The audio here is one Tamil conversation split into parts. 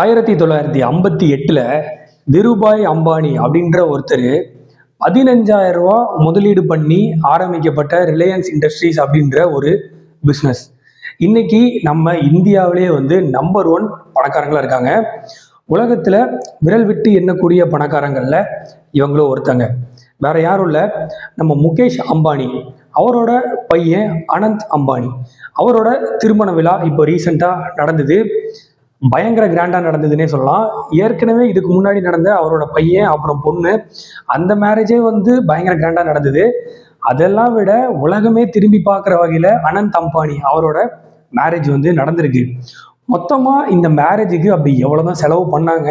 ஆயிரத்தி தொள்ளாயிரத்தி ஐம்பத்தி எட்டில் திருபாய் அம்பானி அப்படின்ற ஒருத்தர் பதினஞ்சாயிரம் ரூபா முதலீடு பண்ணி ஆரம்பிக்கப்பட்ட ரிலையன்ஸ் இண்டஸ்ட்ரீஸ் அப்படின்ற ஒரு பிஸ்னஸ் இன்னைக்கு நம்ம இந்தியாவிலே வந்து நம்பர் ஒன் பணக்காரங்களாக இருக்காங்க. உலகத்தில் விரல் விட்டு எண்ணக்கூடிய பணக்காரங்களில் இவங்களும் ஒருத்தங்க. வேற யாரும் இல்லை. நம்ம முகேஷ் அம்பானி அவரோட பையன் அனந்த் அம்பானி. அவரோட திருமண விழா இப்போ ரீசெண்டாக நடந்தது. பயங்கர கிராண்டா நடந்ததுன்னே சொல்லலாம். ஏற்கனவே இதுக்கு முன்னாடி நடந்த அவரோட பையன் அப்புறம் பொண்ணு அந்த மேரேஜே வந்து பயங்கர கிராண்டா நடந்தது. அதெல்லாம் விட உலகமே திரும்பி பார்க்குற வகையில் அனந்த் அம்பானி அவரோட மேரேஜ் வந்து நடந்திருக்கு. மொத்தமாக இந்த மேரேஜுக்கு அப்படி எவ்வளோ தான் செலவு பண்ணாங்க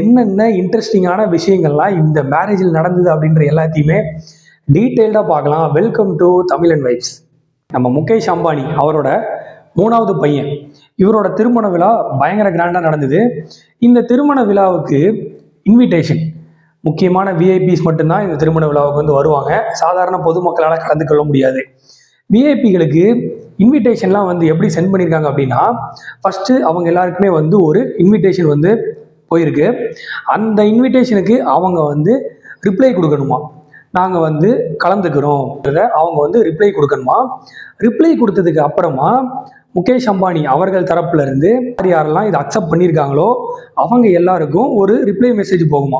என்னென்ன இன்ட்ரெஸ்டிங்கான விஷயங்கள்லாம் இந்த மேரேஜில் நடந்தது அப்படின்ற எல்லாத்தையுமே டீட்டெயில்டாக பார்க்கலாம். Welcome to Tamil and vibes நம்ம முகேஷ் அம்பானி அவரோட மூணாவது பையன். இவரோட திருமண விழா பயங்கர கிராண்டாக நடந்தது. இந்த திருமண விழாவுக்கு இன்விடேஷன் முக்கியமான விஐபிஸ் மட்டும்தான் இந்த திருமண விழாவுக்கு வந்து வருவாங்க. சாதாரண பொதுமக்களால் கலந்து கொள்ள முடியாது. விஐபிகளுக்கு இன்விடேஷன்லாம் வந்து எப்படி சென்ட் பண்ணியிருக்காங்க அப்படின்னா ஃபஸ்ட்டு அவங்க எல்லாருக்குமே வந்து ஒரு இன்விடேஷன் வந்து போயிருக்கு. அந்த இன்விடேஷனுக்கு அவங்க வந்து ரிப்ளை கொடுக்கணுமா? நாங்கள் வந்து கலந்துக்கிறோம். அவங்க வந்து ரிப்ளை கொடுக்கணுமா? ரிப்ளை கொடுத்ததுக்கு அப்புறமா முகேஷ் அம்பானி அவர்கள் தரப்புல இருந்து யார் யாரெல்லாம் இதை அக்செப்ட் பண்ணியிருக்காங்களோ அவங்க எல்லாருக்கும் ஒரு ரிப்ளை மெசேஜ் போகுமா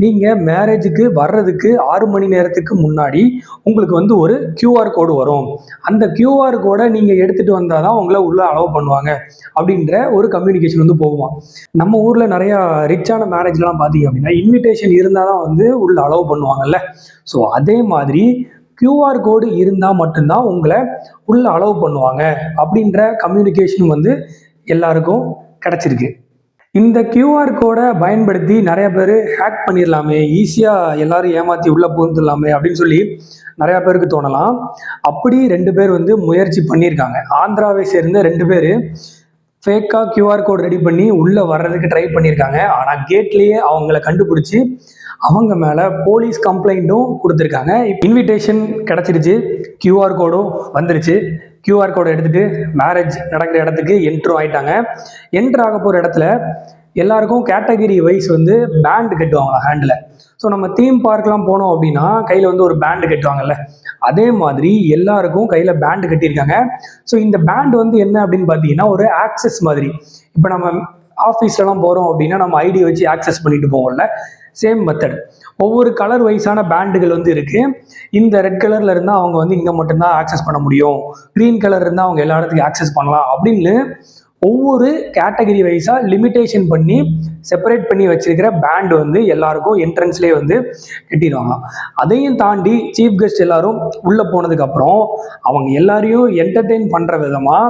நீங்கள் மேரேஜுக்கு வர்றதுக்கு ஆறு மணி நேரத்துக்கு முன்னாடி உங்களுக்கு வந்து ஒரு கியூஆர் கோடு வரும். அந்த கியூஆர் கோடை நீங்கள் எடுத்துகிட்டு வந்தால் தான் உங்களை உள்ளே அலோவ் பண்ணுவாங்க அப்படின்ற ஒரு கம்யூனிகேஷன் வந்து போகுமா நம்ம ஊரில் நிறையா ரிச்சான மேரேஜ்லாம் பார்த்தீங்க அப்படின்னா இன்விடேஷன் இருந்தால் தான் வந்து உள்ள அலோவ் பண்ணுவாங்கல்ல. ஸோ அதே மாதிரி கியூஆர் கோடு இருந்தால் மட்டும்தான் உங்களை உள்ள அலோவ் பண்ணுவாங்க. அப்படின்ற கம்யூனிகேஷன் வந்து எல்லாருக்கும் கிடச்சிருக்கு. இந்த கியூஆர் கோடை பயன்படுத்தி நிறைய பேர் ஹேக் பண்ணிடலாமே ஈஸியாக எல்லாரும் ஏமாற்றி உள்ளே புகுந்துடலாமே அப்படின்னு சொல்லி நிறையா பேருக்கு தோணலாம். அப்படி ரெண்டு பேர் வந்து முயற்சி பண்ணியிருக்காங்க. ஆந்திராவை சேர்ந்த ரெண்டு பேர் ஃபேக்காக கியூஆர் கோட் ரெடி பண்ணி உள்ளே வர்றதுக்கு ட்ரை பண்ணியிருக்காங்க. ஆனால் கேட்லேயே அவங்கள கண்டுபிடிச்சி அவங்க மேலே போலீஸ் கம்ப்ளைண்ட்டும் கொடுத்துருக்காங்க. இன்விடேஷன் கிடச்சிருச்சு. கியூஆர் கோடும் வந்துருச்சு. கியூஆர் கோடை எடுத்துகிட்டு மேரேஜ் நடக்கிற இடத்துக்கு என்ட்ரும் ஆயிட்டாங்க. என்ட்ரு ஆக போகிற இடத்துல எல்லாருக்கும் கேட்டகரி வைஸ் வந்து பேண்ட் கட்டுவாங்க ஹேண்டில் ஸோ நம்ம தீம் பார்க்லாம் போனோம் அப்படின்னா கையில் வந்து ஒரு பேண்டு கட்டுவாங்கல்ல. அதே மாதிரி எல்லாருக்கும் கையில் பேண்டு கட்டியிருக்காங்க. ஸோ இந்த பேண்ட் வந்து என்ன அப்படின்னு பார்த்தீங்கன்னா ஒரு ஆக்சஸ் மாதிரி. இப்போ நம்ம ஆஃபீஸ்லலாம் போகிறோம் அப்படின்னா நம்ம ஐடி வச்சு ஆக்சஸ் பண்ணிட்டு போவோம்ல. சேம் மெத்தட் ஒவ்வொரு கலர் வைஸான பேண்டுகள் வந்து இருக்குது இந்த ரெட் கலரில் இருந்தால் அவங்க வந்து இங்கே மட்டும்தான் ஆக்சஸ் பண்ண முடியும். க்ரீன் கலர் இருந்தால் அவங்க எல்லா இடத்துக்கும் ஆக்சஸ் பண்ணலாம் அப்படின்னு ஒவ்வொரு கேட்டகரி வைஸாக லிமிட்டேஷன் பண்ணி செப்பரேட் பண்ணி வச்சிருக்கிற பேண்ட் வந்து எல்லாருக்கும் என்ட்ரன்ஸ்லேயே வந்து கட்டிடுவாங்களாம் அதையும் தாண்டி சீஃப் கெஸ்ட் எல்லாரும் உள்ளே போனதுக்கப்புறம் அவங்க எல்லாரையும் என்டர்டெயின் பண்ணுற விதமாக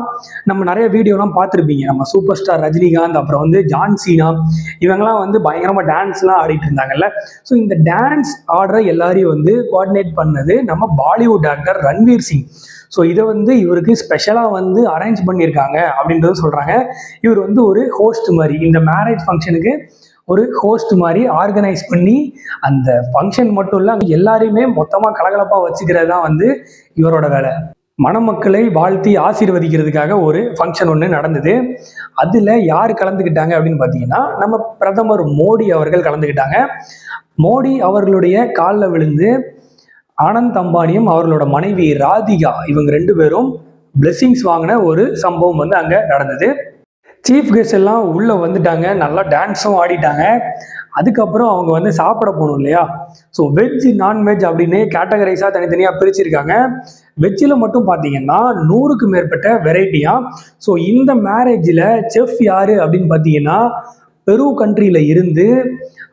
நம்ம நிறைய வீடியோலாம் பார்த்துருப்பீங்க. நம்ம சூப்பர் ஸ்டார் ரஜினிகாந்த் அப்புறம் வந்து ஜான்சீனா இவங்கெல்லாம் வந்து பயங்கரமாக டான்ஸ்லாம் ஆடிட்டு இருந்தாங்கல்ல. ஸோ இந்த டான்ஸ் ஆடுற எல்லாரையும் வந்து கோஆர்டினேட் பண்ணது நம்ம பாலிவுட் ஆக்டர் ரன்வீர் சிங். ஸோ இதை வந்து இவருக்கு ஸ்பெஷலாக வந்து அரேஞ்ச் பண்ணியிருக்காங்க அப்படின்றதும் சொல்கிறாங்க இவர் வந்து ஒரு ஹோஸ்ட் மாதிரி இந்த மேரேஜ் ஃபங்க்ஷனுக்கு ஒரு ஹோஸ்ட் மாதிரி ஆர்கனைஸ் பண்ணி அந்த ஃபங்க்ஷன் மட்டும் இல்லை எல்லாரையுமே மொத்தமாக கலகலப்பாக வச்சுக்கிறது தான் வந்து இவரோட வேலை. மணமக்களை வாழ்த்தி ஆசீர்வதிக்கிறதுக்காக ஒரு ஃபங்க்ஷன் ஒன்று நடந்தது. அதில் யார் கலந்துக்கிட்டாங்க அப்படின்னு பார்த்தீங்கன்னா நம்ம பிரதமர் மோடி அவர்கள் கலந்துக்கிட்டாங்க மோடி அவர்களுடைய காலில் விழுந்து ஆனந்த் அம்பானியும் அவர்களோட மனைவி ராதிகா இவங்க ரெண்டு பேரும் blessings வாங்கின ஒரு சம்பவம் வந்து அங்கே நடந்தது. சீஃப் கெஸ்ட் எல்லாம் உள்ளே வந்துட்டாங்க நல்லா டான்ஸும் ஆடிட்டாங்க. அதுக்கப்புறம் அவங்க வந்து சாப்பிட போகணும் இல்லையா? ஸோ வெஜ் நான்வெஜ் அப்படின்னு கேட்டகரைஸாக தனித்தனியாக பிரிச்சிருக்காங்க. வெஜ்ஜில் மட்டும் பார்த்தீங்கன்னா நூறுக்கு மேற்பட்ட வெரைட்டியாக ஸோ இந்த மேரேஜில் செஃப் யார் அப்படின்னு பார்த்தீங்கன்னா பெரு கண்ட்ரியில் இருந்து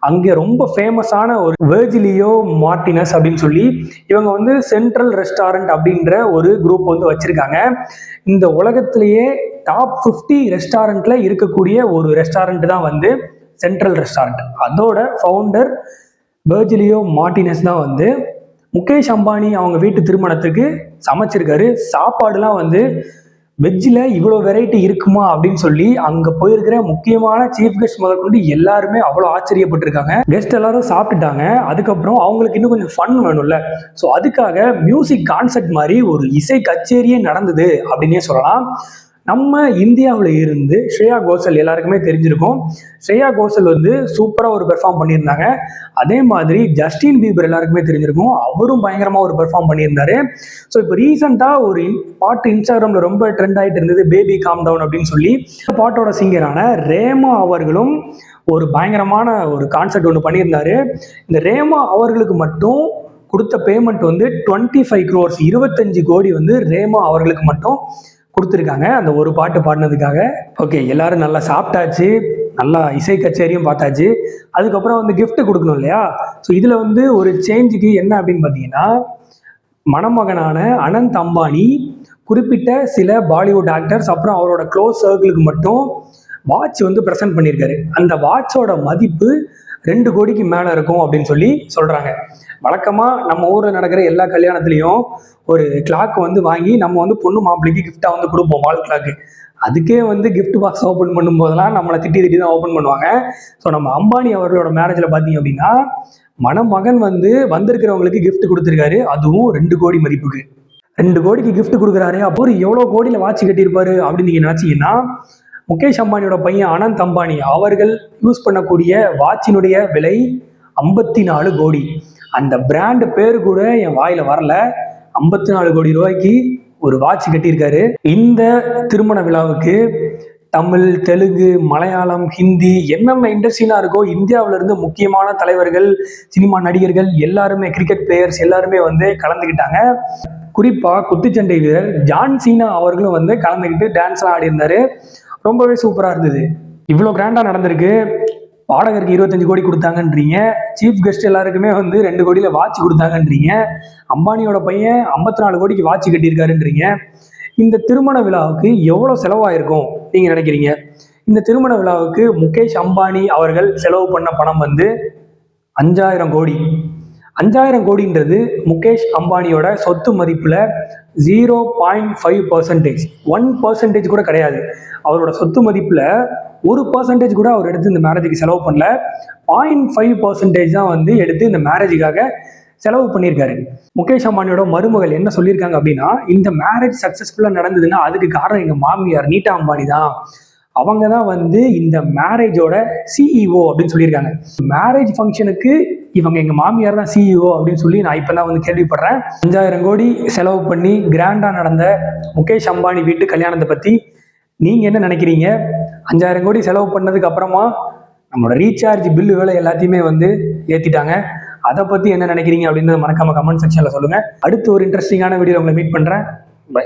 அங்கே ரொம்ப ஃபேமஸான ஒரு வேர்ஜிலியோ மார்டினஸ் அப்படின்னு சொல்லி இவங்க வந்து சென்ட்ரல் ரெஸ்டாரண்ட் அப்படின்ற ஒரு குரூப் வந்து வச்சுருக்காங்க. இந்த உலகத்திலேயே டாப் ஃபிஃப்டி ரெஸ்டாரண்ட்டில் இருக்கக்கூடிய ஒரு ரெஸ்டாரண்ட் தான் வந்து சென்ட்ரல் ரெஸ்டாரண்ட் அதோட ஃபவுண்டர் வேர்ஜிலியோ மார்டினஸ் தான் வந்து முகேஷ் அம்பானி அவங்க வீட்டு திருமணத்துக்கு சமைச்சிருக்காரு. சாப்பாடுலாம் வந்து வெஜ்ஜில் இவ்வளோ வெரைட்டி இருக்குமா அப்படின்னு சொல்லி அங்கே போயிருக்கிற முக்கியமான சீஃப் கெஸ்ட் முதற்கொண்டு எல்லாருமே அவ்வளோ ஆச்சரியப்பட்டிருக்காங்க. கெஸ்ட் எல்லாரும் சாப்பிட்டுட்டாங்க. அதுக்கப்புறம் அவங்களுக்கு இன்னும் கொஞ்சம் ஃபன் வேணும்ல. ஸோ அதுக்காக மியூசிக் கான்செர்ட் மாதிரி ஒரு இசை கச்சேரியே நடந்தது அப்படின்னே சொல்லலாம். நம்ம இந்தியாவில் இருந்து ஸ்ரேயா கோஷல் எல்லாருக்குமே தெரிஞ்சிருக்கும். ஸ்ரேயா கோஷல் வந்து சூப்பராக ஒரு பெர்ஃபார்ம் பண்ணியிருந்தாங்க. அதே மாதிரி ஜஸ்டின் பீபர் எல்லாருக்குமே தெரிஞ்சிருக்கும். அவரும் பயங்கரமாக ஒரு பெர்ஃபார்ம் பண்ணியிருந்தாரு. ஸோ இப்போ ரீசெண்டாக ஒரு பாட்டு இன்ஸ்டாகிராமில் ரொம்ப ட்ரெண்ட் ஆகிட்டு இருந்தது. பேபி காம் டவுன் அப்படின்னு சொல்லி. இந்த பாட்டோட சிங்கரான ரேமா அவர்களும் ஒரு பயங்கரமான ஒரு கான்செர்ட் ஒன்று பண்ணியிருந்தாரு. இந்த ரேமா அவர்களுக்கு மட்டும் கொடுத்த பேமெண்ட் வந்து டுவெண்ட்டி ஃபைவ் க்ரோர்ஸ் இருபத்தஞ்சு கோடி வந்து ரேமா அவர்களுக்கு மட்டும் கொடுத்துருக்காங்க. அந்த ஒரு பாட்டு பாடினதுக்காக. ஓகே எல்லாரும் நல்லா சாப்பிட்டாச்சு. நல்லா இசை கச்சேரியும் பார்த்தாச்சு. அதுக்கப்புறம் வந்து கிஃப்ட் கொடுக்கணும் இல்லையா? ஸோ இதில் வந்து ஒரு சேஞ்சுக்கு என்ன அப்படின்னு பார்த்தீங்கன்னா மணமகனான அனந்த் அம்பானி குறிப்பிட்ட சில பாலிவுட் ஆக்டர்ஸ் அப்புறம் அவரோட க்ளோஸ் சர்க்கிளுக்கு மட்டும் வாட்ச் வந்து ப்ரெசென்ட் பண்ணியிருக்காரு. அந்த வாட்சோட மதிப்பு ரெண்டு கோடிக்கு மேலே இருக்கும் அப்படின்னு சொல்லி சொல்கிறாங்க வழக்கமாக நம்ம ஊரில் நடக்கிற எல்லா கல்யாணத்துலேயும் ஒரு கிளாக் வந்து வாங்கி நம்ம வந்து பொண்ணு மாப்பிள்ளைக்கு கிஃப்டாக வந்து கொடுப்போம் வால் கிளாக்கு அதுக்கே வந்து கிஃப்ட் பாக்ஸ் ஓப்பன் பண்ணும்போதெல்லாம் நம்மளை திட்டி திட்டி தான் ஓப்பன் பண்ணுவாங்க. ஸோ நம்ம அம்பானி அவர்களோட மேரேஜில் பார்த்தீங்க அப்படின்னா மணமகன் வந்து வந்திருக்கிறவங்களுக்கு கிஃப்ட் கொடுத்துருக்காரு. அதுவும் ரெண்டு கோடி மதிப்புக்கு. ரெண்டு கோடிக்கு கிஃப்ட் கொடுக்குறாரு. அப்போ ஒரு எவ்வளோ கோடியில் வாட்ச் கட்டியிருப்பாரு அப்படின்னு நீங்கள் நினச்சிங்கன்னா முகேஷ் அம்பானியோட பையன் அனந்த் அம்பானி அவர்கள் யூஸ் பண்ணக்கூடிய வாட்சினுடைய விலை ஐம்பத்தி நாலு கோடி. அந்த பிராண்ட் பேர் கூட என் வாயில வரல. ஐம்பத்தி நாலு கோடி ரூபாய்க்கு ஒரு வாட்ச் கட்டியிருக்காரு. இந்த திருமண விழாவுக்கு தமிழ் தெலுங்கு மலையாளம் ஹிந்தி என்னென்ன இண்டஸ்ட்ரிலாம் இருக்கோ இந்தியாவில இருந்து முக்கியமான தலைவர்கள் சினிமா நடிகர்கள் எல்லாருமே கிரிக்கெட் பிளேயர்ஸ் எல்லாருமே வந்து கலந்துக்கிட்டாங்க. குறிப்பா குத்துச்சண்டை வீரர் ஜான் சீனா அவர்களும் வந்து கலந்துக்கிட்டு டான்ஸ்லாம் ஆடி இருந்தாரு ரொம்பவே சூப்பராக இருந்தது. இவ்வளோ கிராண்டாக நடந்திருக்கு. பாடகருக்கு இருபத்தஞ்சு கோடி கொடுத்தாங்கன்றீங்க. சீஃப் கெஸ்ட் எல்லாருக்குமே வந்து ரெண்டு கோடியில் வாட்ச் கொடுத்தாங்கன்றீங்க. அம்பானியோட பையன் ஐம்பத்தி நாலு கோடிக்கு வாட்ச் கட்டியிருக்காருன்றீங்க. இந்த திருமண விழாவுக்கு எவ்வளோ செலவாயிருக்கும் நீங்கள் நினைக்கிறீங்க? இந்த திருமண விழாவுக்கு முகேஷ் அம்பானி அவர்கள் செலவு பண்ண பணம் வந்து அஞ்சாயிரம் கோடி. அஞ்சாயிரம் கோடின்றது முகேஷ் அம்பானியோட சொத்து மதிப்பில் zero point five percentage one percentage கூட கிடையாது. அவரோட சொத்து மதிப்பில் ஒரு பர்சன்டேஜ் கூட அவர் எடுத்து இந்த மேரேஜுக்கு செலவு பண்ணல. பாயிண்ட் ஃபைவ் பர்சன்டேஜ் தான் வந்து எடுத்து இந்த மேரேஜுக்காக செலவு பண்ணியிருக்காரு. முகேஷ் அம்பானியோட மருமகள் என்ன சொல்லியிருக்காங்க அப்படின்னா இந்த மேரேஜ் சக்ஸஸ்ஃபுல்லாக நடந்ததுன்னா அதுக்கு காரணம் எங்கள் மாமியார் நீட்டா அம்பானி தான். அவங்க தான் வந்து இந்த மேரேஜோட சிஇஓ அப்படின்னு சொல்லியிருக்காங்க. மேரேஜ் ஃபங்க்ஷனுக்கு இவங்க எங்கள் மாமியார் தான் சிஇஓ அப்படின்னு சொல்லி நான் இப்போ தான் வந்து கேள்விப்படுறேன். அஞ்சாயிரம் கோடி செலவு பண்ணி கிராண்டாக நடந்த முகேஷ் அம்பானி வீட்டு கல்யாணத்தை பற்றி நீங்கள் என்ன நினைக்கிறீங்க? அஞ்சாயிரம் கோடி செலவு பண்ணதுக்கு அப்புறமா நம்மளோட ரீசார்ஜ் பில்லு வேலை எல்லாத்தையுமே வந்து ஏற்றிட்டாங்க அதை பற்றி என்ன நினைக்கிறீங்க அப்படின்றத மறக்காம கமெண்ட் செக்ஷனில் சொல்லுங்கள் அடுத்து ஒரு இன்ட்ரெஸ்டிங்கான வீடியோ உங்களை மீட் பண்ணுறேன் பை